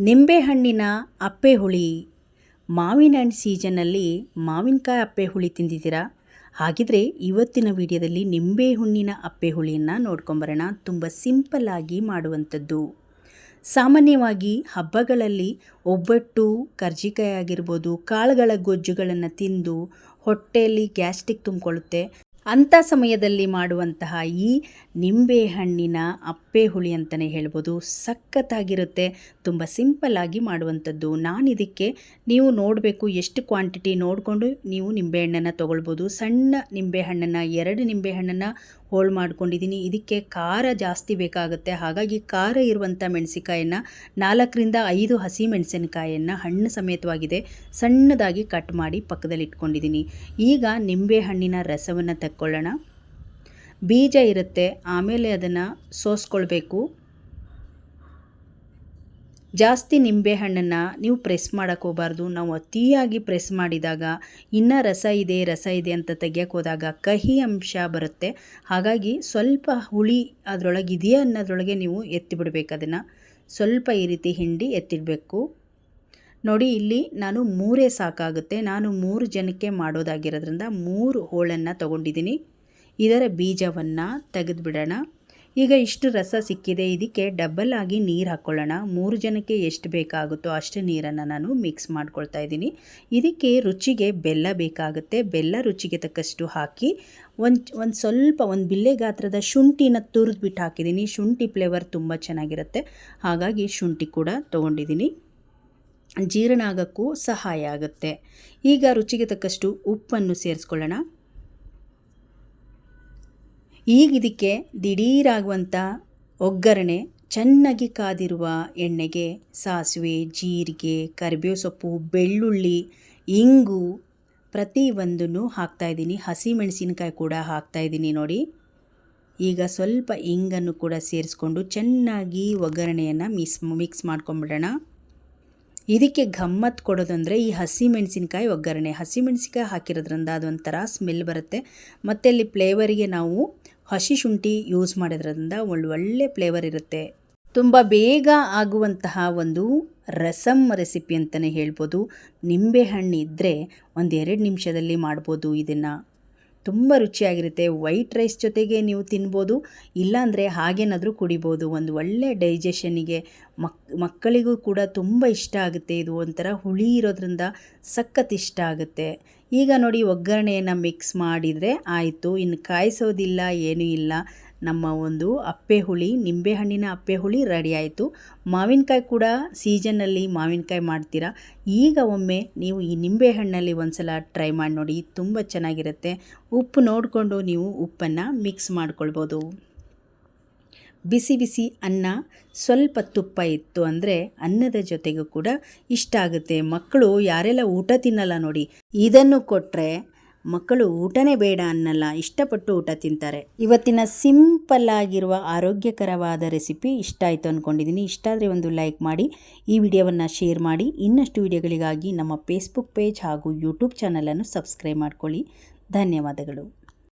ನಿಂಬೆಹಣ್ಣಿನ ಅಪ್ಪೆ ಹುಳಿ. ಮಾವಿನ ಹಣ್ಣು ಸೀಸನ್ನಲ್ಲಿ ಮಾವಿನಕಾಯಿ ಅಪ್ಪೆ ಹುಳಿ ತಿಂದಿದ್ದೀರಾ? ಹಾಗಿದ್ರೆ ಇವತ್ತಿನ ವಿಡಿಯೋದಲ್ಲಿ ನಿಂಬೆ ಹಣ್ಣಿನ ಅಪ್ಪೆ ಹುಳಿಯನ್ನು ನೋಡ್ಕೊಂಬರೋಣ. ತುಂಬ ಸಿಂಪಲ್ಲಾಗಿ ಮಾಡುವಂಥದ್ದು. ಸಾಮಾನ್ಯವಾಗಿ ಹಬ್ಬಗಳಲ್ಲಿ ಒಬ್ಬಟ್ಟು, ಕರ್ಜಿಕಾಯಿ ಆಗಿರ್ಬೋದು, ಕಾಳುಗಳ ಗೊಜ್ಜುಗಳನ್ನು ತಿಂದು ಹೊಟ್ಟೆಯಲ್ಲಿ ಗ್ಯಾಸ್ಟ್ರಿಕ್ ತುಂಬಿಕೊಳ್ಳುತ್ತೆ. ಅಂಥ ಸಮಯದಲ್ಲಿ ಮಾಡುವಂತಹ ಈ ನಿಂಬೆಹಣ್ಣಿನ ಅಪ್ಪೆ ಹುಳಿ ಅಂತಲೇ ಹೇಳ್ಬೋದು. ಸಖತ್ತಾಗಿರುತ್ತೆ, ತುಂಬ ಸಿಂಪಲ್ಲಾಗಿ ಮಾಡುವಂಥದ್ದು. ನಾನು ಇದಕ್ಕೆ ನೀವು ನೋಡಬೇಕು ಎಷ್ಟು ಕ್ವಾಂಟಿಟಿ ನೋಡಿಕೊಂಡು ನೀವು ನಿಂಬೆಹಣ್ಣನ್ನು ತೊಗೊಳ್ಬೋದು. ಸಣ್ಣ ನಿಂಬೆಹಣ್ಣನ್ನು ಎರಡು ನಿಂಬೆಹಣ್ಣನ್ನು ಹೋಳು ಮಾಡ್ಕೊಂಡಿದ್ದೀನಿ ಇದಕ್ಕೆ ಖಾರ ಜಾಸ್ತಿ ಬೇಕಾಗುತ್ತೆ. ಹಾಗಾಗಿ ಖಾರ ಇರುವಂಥ ಮೆಣಸಿಕಾಯನ್ನು ನಾಲ್ಕರಿಂದ ಐದು ಹಸಿ ಮೆಣಸಿನಕಾಯನ್ನು ಹಣ್ಣು ಸಮೇತವಾಗಿದೆ. ಸಣ್ಣದಾಗಿ ಕಟ್ ಮಾಡಿ ಪಕ್ಕದಲ್ಲಿ ಇಟ್ಕೊಂಡಿದ್ದೀನಿ ಈಗ ನಿಂಬೆಹಣ್ಣಿನ ರಸವನ್ನು ತಕ್ಕೊಳ್ಳೋಣ. ಬೀಜ ಇರುತ್ತೆ. ಆಮೇಲೆ ಅದನ್ನು ಸೋಸ್ಕೊಳ್ಬೇಕು. ಜಾಸ್ತಿ ನಿಂಬೆಹಣ್ಣನ್ನು ನೀವು ಪ್ರೆಸ್ ಮಾಡೋಕ್ಕೆ ಹೋಗಬಾರ್ದು. ನಾವು ಅತಿಯಾಗಿ ಪ್ರೆಸ್ ಮಾಡಿದಾಗ ಇನ್ನೂ ರಸ ಇದೆ ರಸ ಇದೆ ಅಂತ ತೆಗಿಯೋಕೆ ಹೋದಾಗ ಕಹಿ ಅಂಶ ಬರುತ್ತೆ. ಹಾಗಾಗಿ ಸ್ವಲ್ಪ ಹುಳಿ ಅದರೊಳಗೆ ಇದೆಯಾ ಅನ್ನೋದ್ರೊಳಗೆ ನೀವು ಎತ್ತಿಬಿಡ್ಬೇಕು ಅದನ್ನು. ಸ್ವಲ್ಪ ಈ ರೀತಿ ಹಿಂಡಿ ಎತ್ತಿಡಬೇಕು. ನೋಡಿ ಇಲ್ಲಿ ನಾನು ಮೂರೇ ಸಾಕಾಗುತ್ತೆ. ನಾನು ಮೂರು ಜನಕ್ಕೆ ಮಾಡೋದಾಗಿರೋದ್ರಿಂದ ಮೂರು ಹೋಳನ್ನು ತಗೊಂಡಿದ್ದೀನಿ. ಇದರ ಬೀಜವನ್ನು ತೆಗೆದುಬಿಡೋಣ. ಈಗ ಇಷ್ಟು ರಸ ಸಿಕ್ಕಿದೆ, ಇದಕ್ಕೆ ಡಬ್ಬಲ್ ಆಗಿ ನೀರು ಹಾಕ್ಕೊಳ್ಳೋಣ ಮೂರು ಜನಕ್ಕೆ ಎಷ್ಟು ಬೇಕಾಗುತ್ತೋ ಅಷ್ಟು ನೀರನ್ನು ನಾನು ಮಿಕ್ಸ್ ಮಾಡ್ಕೊಳ್ತಾ ಇದ್ದೀನಿ. ಇದಕ್ಕೆ ರುಚಿಗೆ ಬೆಲ್ಲ ಬೇಕಾಗುತ್ತೆ. ಬೆಲ್ಲ ರುಚಿಗೆ ತಕ್ಕಷ್ಟು ಹಾಕಿ ಒಂದು ಒಂದು ಸ್ವಲ್ಪ ಒಂದು ಬಿಲ್ಲೆ ಗಾತ್ರದ ಶುಂಠಿನ ತುರಿದ್ಬಿಟ್ಟು ಹಾಕಿದ್ದೀನಿ. ಶುಂಠಿ ಫ್ಲೇವರ್ ತುಂಬ ಚೆನ್ನಾಗಿರುತ್ತೆ. ಹಾಗಾಗಿ ಶುಂಠಿ ಕೂಡ ತೊಗೊಂಡಿದ್ದೀನಿ. ಜೀರ್ಣ ಆಗೋಕ್ಕೂ ಸಹಾಯ ಆಗುತ್ತೆ. ಈಗ ರುಚಿಗೆ ತಕ್ಕಷ್ಟು ಉಪ್ಪನ್ನು ಸೇರಿಸ್ಕೊಳ್ಳೋಣ. ಈಗ ಇದಕ್ಕೆ ದಿಢೀರಾಗುವಂಥ ಒಗ್ಗರಣೆ ಚೆನ್ನಾಗಿ ಕಾದಿರುವ ಎಣ್ಣೆಗೆ, ಸಾಸಿವೆ, ಜೀರಿಗೆ, ಕರಿಬೇವು ಸೊಪ್ಪು, ಬೆಳ್ಳುಳ್ಳಿ, ಇಂಗು ಪ್ರತಿಯೊಂದನ್ನು ಹಾಕ್ತಾಯಿದ್ದೀನಿ ಹಸಿ ಮೆಣಸಿನಕಾಯಿ ಕೂಡ ಹಾಕ್ತಾಯಿದ್ದೀನಿ ನೋಡಿ. ಈಗ ಸ್ವಲ್ಪ ಇಂಗನ್ನು ಕೂಡ ಸೇರಿಸ್ಕೊಂಡು ಚೆನ್ನಾಗಿ ಒಗ್ಗರಣೆಯನ್ನು ಮಿಸ್, ಮಿಕ್ಸ್ ಮಾಡ್ಕೊಂಬಿಡೋಣ. ಇದಕ್ಕೆ ಗಮ್ಮತ್ ಕೊಡೋದಂದರೆ ಈ ಹಸಿ ಮೆಣಸಿನ್ಕಾಯಿ ಒಗ್ಗರಣೆ. ಹಸಿ ಮೆಣಸಿನ್ಕಾಯಿ ಹಾಕಿರೋದ್ರಿಂದ ಅದೊಂಥರ ಸ್ಮೆಲ್ ಬರುತ್ತೆ. ಮತ್ತು ಅಲ್ಲಿ ಫ್ಲೇವರಿಗೆ ನಾವು ಹಸಿ ಶುಂಠಿ ಯೂಸ್ ಮಾಡೋದ್ರಿಂದ ಒಳ್ಳೊಳ್ಳೆ ಫ್ಲೇವರ್ ಇರುತ್ತೆ. ತುಂಬ ಬೇಗ ಆಗುವಂತಹ ಒಂದು ರಸಮ್ ರೆಸಿಪಿ ಅಂತಲೇ ಹೇಳ್ಬೋದು. ನಿಂಬೆಹಣ್ಣು ಇದ್ದರೆ ಒಂದೆರಡು ನಿಮಿಷದಲ್ಲಿ ಮಾಡ್ಬೋದು ಇದನ್ನು. ತುಂಬ ರುಚಿಯಾಗಿರುತ್ತೆ. ವೈಟ್ ರೈಸ್ ಜೊತೆಗೆ ನೀವು ತಿನ್ಬೋದು, ಇಲ್ಲಾಂದರೆ ಹಾಗೇನಾದರೂ ಕುಡಿಬೋದು. ಒಂದು ಒಳ್ಳೆ ಡೈಜೆಷನಿಗೆ ಮಕ್, ಮಕ್ಕಳಿಗೂ ಕೂಡ ತುಂಬ ಇಷ್ಟ ಆಗುತ್ತೆ. ಇದು ಒಂಥರ ಹುಳಿ ಇರೋದ್ರಿಂದ ಸಖತ್ ಇಷ್ಟ ಆಗುತ್ತೆ. ಈಗ ನೋಡಿ ಒಗ್ಗರಣೆಯನ್ನು ಮಿಕ್ಸ್ ಮಾಡಿದರೆ ಆಯಿತು. ಇನ್ನು ಕಾಯಿಸೋದಿಲ್ಲ, ಏನೂ ಇಲ್ಲ. ನಮ್ಮ ಒಂದು ಅಪ್ಪೆ ಹುಳಿ ನಿಂಬೆಹಣ್ಣಿನ ಅಪ್ಪೆ ಹುಳಿ ರೆಡಿ ಆಯಿತು. ಮಾವಿನಕಾಯಿ ಕೂಡ ಸೀಸನಲ್ಲಿ ಮಾವಿನಕಾಯಿ ಮಾಡ್ತೀರಾ? ಈಗ ಒಮ್ಮೆ ನೀವು ಈ ನಿಂಬೆಹಣ್ಣಲ್ಲಿ ಒಂದು ಸಲ ಟ್ರೈ ಮಾಡಿ ನೋಡಿ, ತುಂಬ ಚೆನ್ನಾಗಿರುತ್ತೆ. ಉಪ್ಪು ನೋಡಿಕೊಂಡು ನೀವು ಉಪ್ಪನ್ನು ಮಿಕ್ಸ್ ಮಾಡ್ಕೊಳ್ಬೋದು. ಬಿಸಿ ಬಿಸಿ ಅನ್ನ, ಸ್ವಲ್ಪ ತುಪ್ಪ ಇತ್ತು ಅಂದರೆ ಅನ್ನದ ಜೊತೆಗೂ ಕೂಡ ಇಷ್ಟ ಆಗುತ್ತೆ. ಮಕ್ಕಳು ಯಾರೆಲ್ಲ ಊಟ ತಿನ್ನಲ್ಲ ನೋಡಿ, ಇದನ್ನು ಕೊಟ್ಟರೆ ಮಕ್ಕಳು ಊಟನೇ ಬೇಡ ಅನ್ನಲ್ಲ, ಇಷ್ಟಪಟ್ಟು ಊಟ ತಿಂತಾರೆ. ಇವತ್ತಿನ ಸಿಂಪಲ್ ಆಗಿರುವ ಆರೋಗ್ಯಕರವಾದ ರೆಸಿಪಿ ಇಷ್ಟ ಆಯಿತು ಅಂದ್ಕೊಂಡಿದ್ದೀನಿ ಇಷ್ಟ ಆದರೆ ಒಂದು ಲೈಕ್ ಮಾಡಿ, ಈ ವಿಡಿಯೋವನ್ನು ಶೇರ್ ಮಾಡಿ, ಇನ್ನಷ್ಟು ವಿಡಿಯೋಗಳಿಗಾಗಿ ನಮ್ಮ ಫೇಸ್ಬುಕ್ ಪೇಜ್ ಹಾಗೂ ಯೂಟ್ಯೂಬ್ ಚಾನಲನ್ನು ಸಬ್ಸ್ಕ್ರೈಬ್ ಮಾಡ್ಕೊಳ್ಳಿ. ಧನ್ಯವಾದಗಳು.